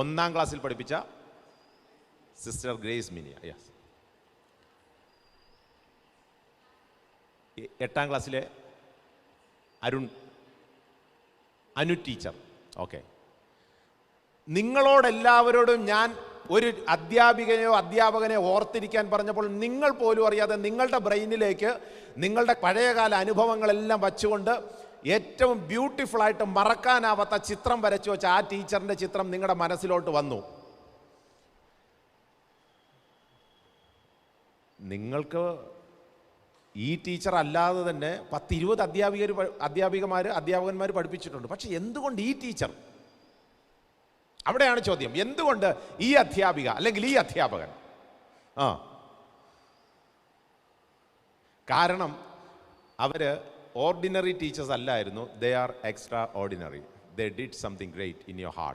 ഒന്നാം ക്ലാസ്സിൽ പഠിപ്പിച്ച സിസ്റ്റർ ഗ്രേസ് മിനിയ. യെസ് എട്ടാം ക്ലാസ്സിലെ അരുൺ അനു ടീച്ചർ. ഓക്കെ നിങ്ങളോടെല്ലാവരോടും ഞാൻ ഒരു അധ്യാപികയോ അധ്യാപകനെ ഓർത്തിരിക്കാൻ പറഞ്ഞപ്പോൾ നിങ്ങൾ പോലും അറിയാതെ നിങ്ങളുടെ ബ്രെയിനിലേക്ക് നിങ്ങളുടെ പഴയകാല അനുഭവങ്ങളെല്ലാം വച്ചുകൊണ്ട് ഏറ്റവും ബ്യൂട്ടിഫുള്ളായിട്ട് മറക്കാനാവാത്ത ചിത്രം വരച്ചു വെച്ച ആ ടീച്ചറിന്റെ ചിത്രം നിങ്ങളുടെ മനസ്സിലോട്ട് വന്നു. നിങ്ങൾക്ക് ഈ ടീച്ചർ അല്ലാതെ തന്നെ പത്തിരുപത് അധ്യാപികർ അധ്യാപികമാർ അധ്യാപകന്മാർ പഠിപ്പിച്ചിട്ടുണ്ട്. പക്ഷെ എന്തുകൊണ്ട് ഈ ടീച്ചർ? അവിടെയാണ് ചോദ്യം. എന്തുകൊണ്ട് ഈ അധ്യാപിക അല്ലെങ്കിൽ ഈ അധ്യാപകൻ? ആ. കാരണം അവർ ഓർഡിനറി ടീച്ചേഴ്സ് അല്ലായിരുന്നു. They are extraordinary they did something great in your heart